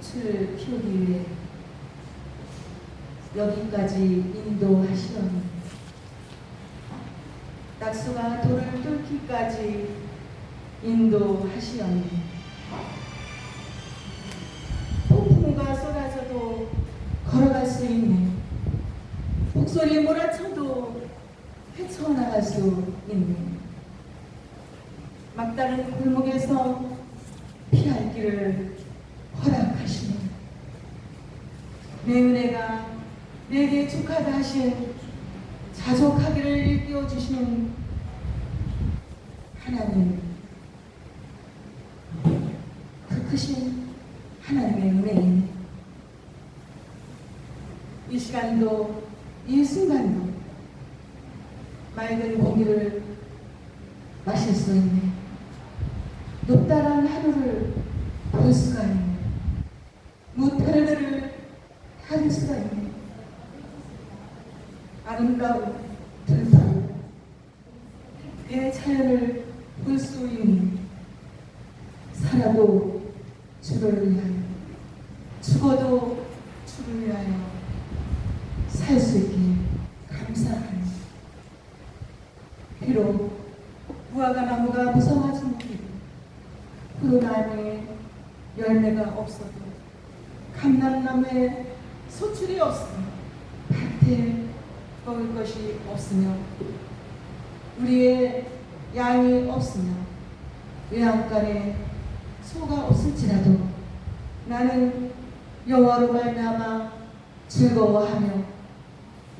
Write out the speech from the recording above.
꽃을 피우기 위해 여기까지 인도하시더니 낙수가 돌을 뚫기까지 인도하시더니 폭풍우가 쏟아져도 걸어갈 수 있는 목소리 몰아쳐도 헤쳐나갈 수 있는 막다른 골목에서 피할 길을 허락하시는 내 은혜가 내게 축하다 하신 자족하기를 일깨워 주시는 하나님 그 크신 하나님의 은혜인 이 시간도 이 순간도 맑은 공기를 마실 수 있는 높다란 하루를 볼 수가 있는 무패를 가릴 수가 있는 아름다운 들판 대자연을 볼 수 있는 살아도 주를 위하여 죽어도 주를 위하여 살 수 있기에 감사하니. 비록 무화과 나무가 무성하진 못해도 코로나에 열매가 없어도 감람나무에 소출이 없으며 밭에 먹을 것이 없으며 우리의 양이 없으며 외양간에 소가 없을지라도 나는 여호와로 말미암아 즐거워하며